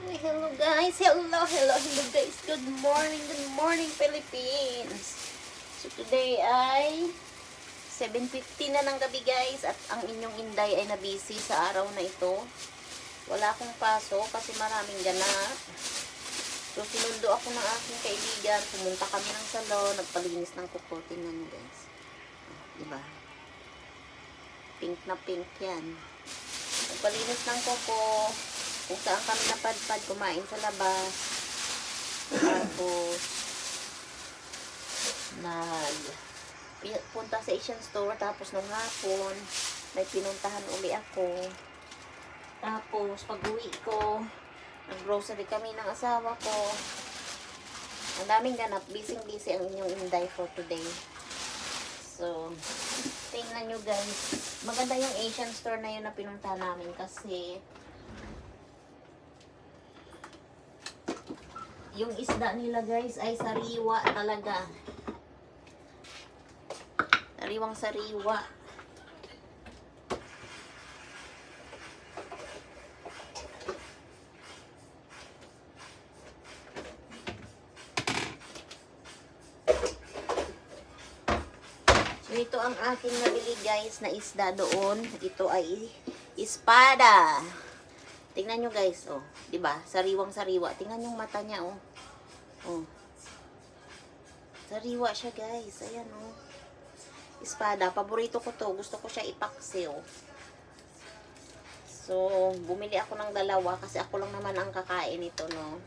Hello guys. Hello, hello, hello guys. Good morning, good morning Philippines. So today ay 7.50 na ng gabi guys at ang inyong inday ay nabisi sa araw na ito. Wala akong paso kasi maraming ganap. So sinundo ako ng aking kaibigan. Pumunta kami ng salon, nagpalinis ng kuko. Tingnan guys. Oh, diba? Pink na pink yan. Nagpalinis ng kuko. Kung saan kami napadpad, kumain sa labas. Tapos, nag punta sa Asian store. Tapos nung hapon, may pinuntahan uli ako. Tapos, pag uwi ko, nag-grocery kami ng asawa ko. Ang daming ganap. Busy-busy ang inyong inday for today. So, tingnan nyo guys. Maganda yung Asian store na yun na pinunta namin kasi yung isda nila guys ay sariwa talaga. Sariwang sariwa. Ito ang aking nabili guys na isda doon. Ito ay espada. Tingnan nyo guys, oh. 'Di ba? Sariwang sariwa. Tingnan yung mata niya. Oh. Sariwa siya guys. Ayan, oh. Espada. Paborito ko to. Gusto ko siya ipaksiw. So, bumili ako ng dalawa kasi ako lang naman ang kakain nito, no.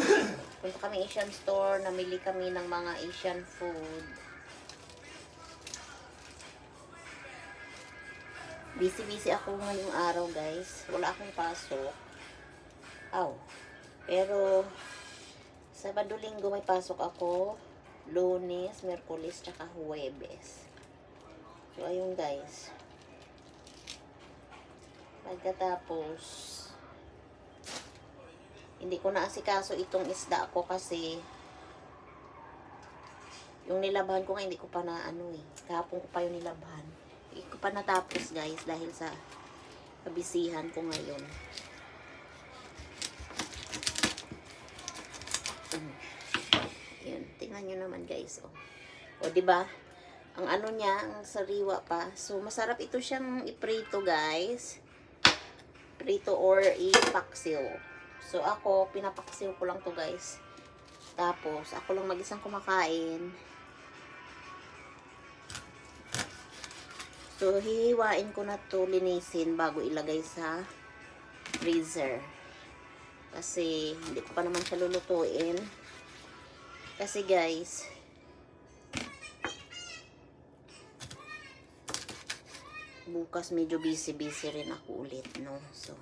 Punta kami Asian store. Namili kami ng mga Asian food. Busy-busy ako ngayong araw, guys. Wala akong pasok. Aw. Pero, Sabado linggo may pasok ako. Lunes, Merkulis, tsaka Huwebes. So, ayun, guys. Pagkatapos, hindi ko naasikaso itong isda ko kasi yung nilabahan ko nga hindi ko pa na ano eh. Kahapon ko pa yung nilabahan. Hindi ko pa natapos guys dahil sa kabisihan ko ngayon. Mm. Yun, tingnan nyo naman guys. Oh. O, di ba? Ang ano niya, ang sariwa pa. So, masarap ito siyang iprito guys. Prito or ipaksiw. So, ako, pinapaksiw ko lang to guys. Tapos, ako lang mag-isang kumakain. So, hihiwain ko na to linisin bago ilagay sa freezer. Kasi, hindi ko pa naman siya lulutuin. Kasi, guys, bukas medyo busy-busy rin ako ulit, no? So,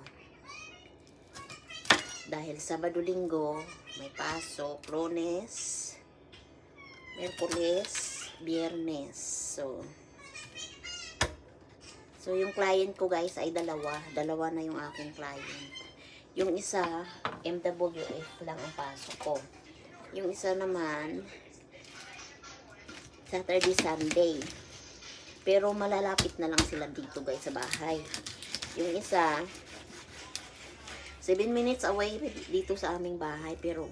dahil Sabado Linggo, may pasok, Lunes, Merkulis, Biyernes. So, So, yung client ko guys ay dalawa. Dalawa na yung aking client. Yung isa, MWF lang ang pasok ko. Yung isa naman, Saturday, Sunday. Pero malalapit na lang sila dito guys sa bahay. Yung isa, 7 minutes away dito sa aming bahay. Pero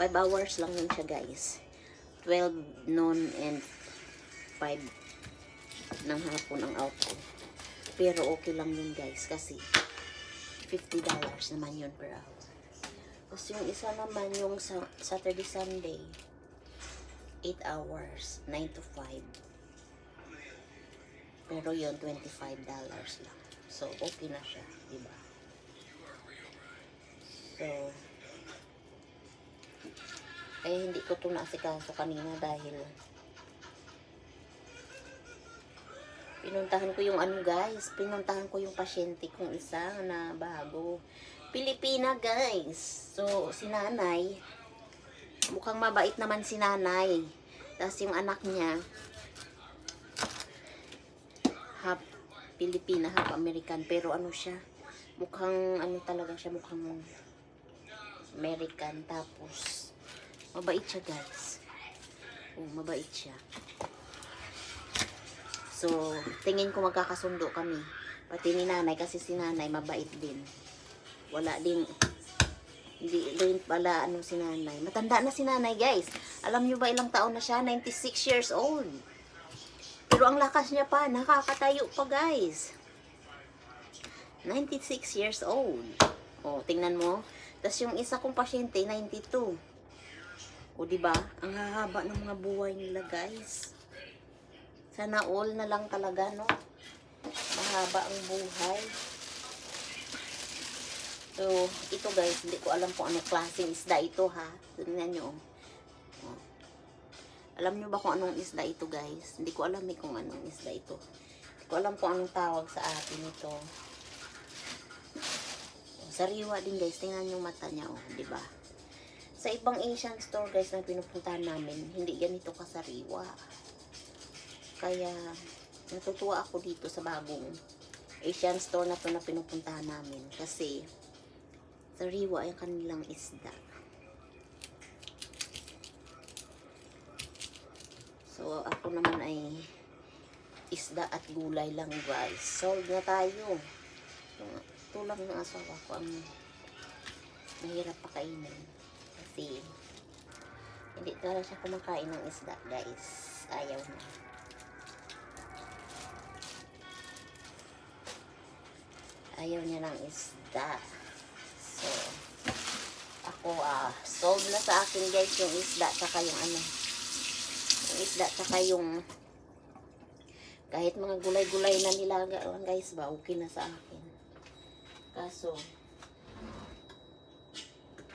5 hours lang yun siya guys. 12 noon and 5 ng hapon ang out ko. Pero okay lang yun guys kasi $50 naman yun per hour. Tapos yung isa naman yung sa Saturday Sunday 8 hours 9 to 5 pero yun $25 lang. So okay na siya diba? So eh hindi ko to naasikaso kanina dahil pinuntahan ko yung ano guys, pinuntahan ko yung pasyente kong isa na bago. Pilipina guys. So, si nanay, mukhang mabait naman si nanay. Tapos yung anak niya, half Pilipina, half American. Pero ano siya, mukhang ano talaga siya, mukhang American. Tapos, mabait siya guys. Oh, mabait siya. So, tingin ko magkakasundo kami. Pati ni nanay, kasi si nanay mabait din. Wala din, Hindi rin pala ano si nanay. Matanda na si nanay guys. Alam nyo ba ilang taon na siya? 96 years old. Pero ang lakas niya pa, nakakatayo pa guys. 96 years old. O, tingnan mo. Tapos yung isa kong pasyente, 92. O, di ba? Ang hahaba ng mga buhay nila, guys. Sana all na lang talaga, no? Mahaba ang buhay. So, ito guys, hindi ko alam kung anong klaseng isda ito, ha? Tingnan nyo. O. Alam nyo ba kung anong isda ito, guys? Hindi ko alam eh kung anong isda ito. Hindi ko alam kung anong tawag sa atin ito. Sariwa din guys, tingnan yung mata niya, oh, ba? Sa ibang Asian store guys na pinupuntahan namin, hindi ganito kasariwa. Kaya, natutuwa ako dito sa bagong Asian store na to na pinupuntahan namin. Kasi, sariwa yung kanilang isda. So, ako naman ay isda at gulay lang guys. Sold na tayo. Tulang ng asawa ko ang mahirap pakainin. Kasi hindi talaga siya kumakain ng isda guys. Ayaw na. Ayaw niya ng isda. Ako ah, sold na sa akin guys yung isda tsaka yung ano, yung isda tsaka yung kahit mga gulay-gulay na nilaga guys ba, okay na sa akin. Kaso,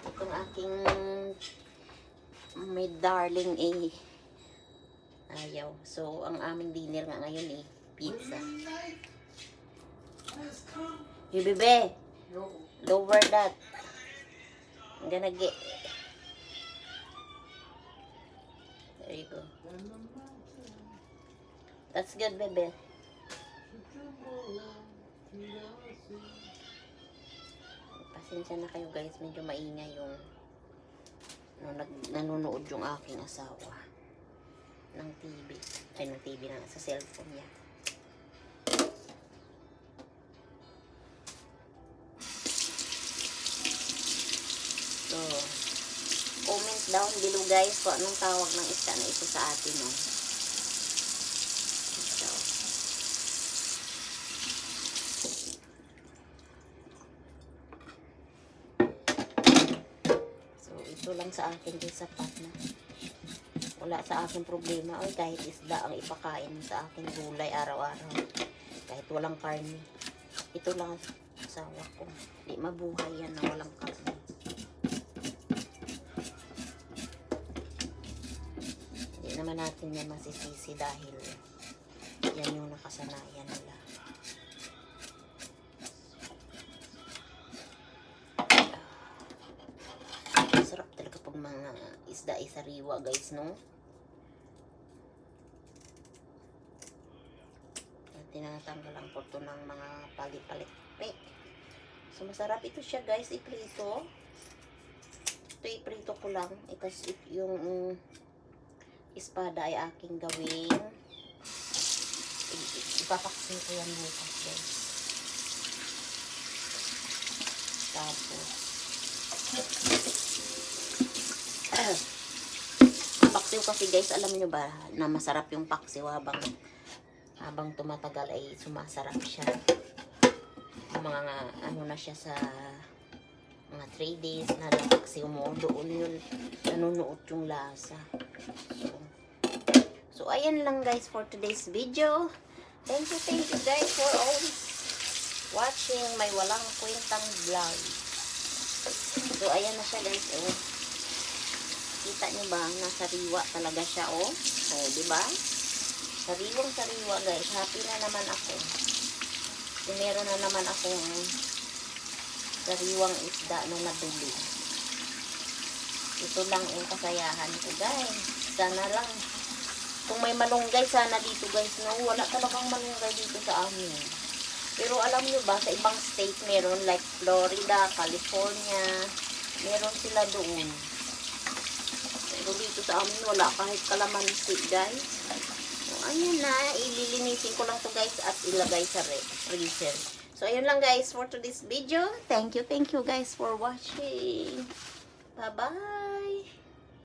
itong aking may darling eh, ayaw. So, ang aming dinner nga ngayon eh, pizza. Hey, bebe, lower that. I'm gonna get... There you go. That's good, bebe. Pasensya na kayo guys, medyo maingay yung no, nag, nanonood yung aking asawa ng TV. Ay, ng TV na sa cellphone niya. Comment down below guys kung anong tawag ng isda na ito sa atin, no? So, So, ito lang sa akin din sapat na. Wala sa akin problema. Ay, kahit isda ang ipakain sa akin gulay araw-araw. Kahit walang karne. Ito lang ang asawa ko. Di mabuhay yan na walang karne. Hindi naman natin yan masisisi dahil yan yung nakasanayan nila. Sarap talaga pag mga isda ay sariwa guys, no? At tinatanggal lang po ito ng mga palit-palit. So, masarap ito siya guys, iprito. Ito iprito ko lang. Itas yung mm, espada ay aking gawing i- ipapaksin ko yan bukas guys. Tapos, paksiw kasi guys, alam nyo ba na masarap yung paksiw habang habang tumatagal ay sumasarap siya. Mga ano na siya sa mga 3 days na napaksiw mo, doon yun nanunuot yung lasa. So, so ayan lang guys for today's video. Thank you, thank you guys for always watching my walang kwentang vlog. So, ayan na siya guys. Oh. Kita nyo ba? Nasa riwa talaga siya, oh. Oh, di ba? Sariwang sariwa, guys. Happy na naman ako. Meron na naman akong sariwang isda na nabili. Ito lang yung kasayahan ko, guys. Sana lang. Kung may malunggay, sana dito, guys. No? Wala talagang malunggay dito sa amin. Pero alam nyo ba, sa ibang state meron, like Florida, California, meron sila doon. Pero dito sa amin, wala kahit kalamansi, guys. So, ayan na, ililinisin ko lang to guys at ilagay sa re- freezer. So, ayun lang guys for today's video. Thank you, thank you guys for watching. Bye-bye.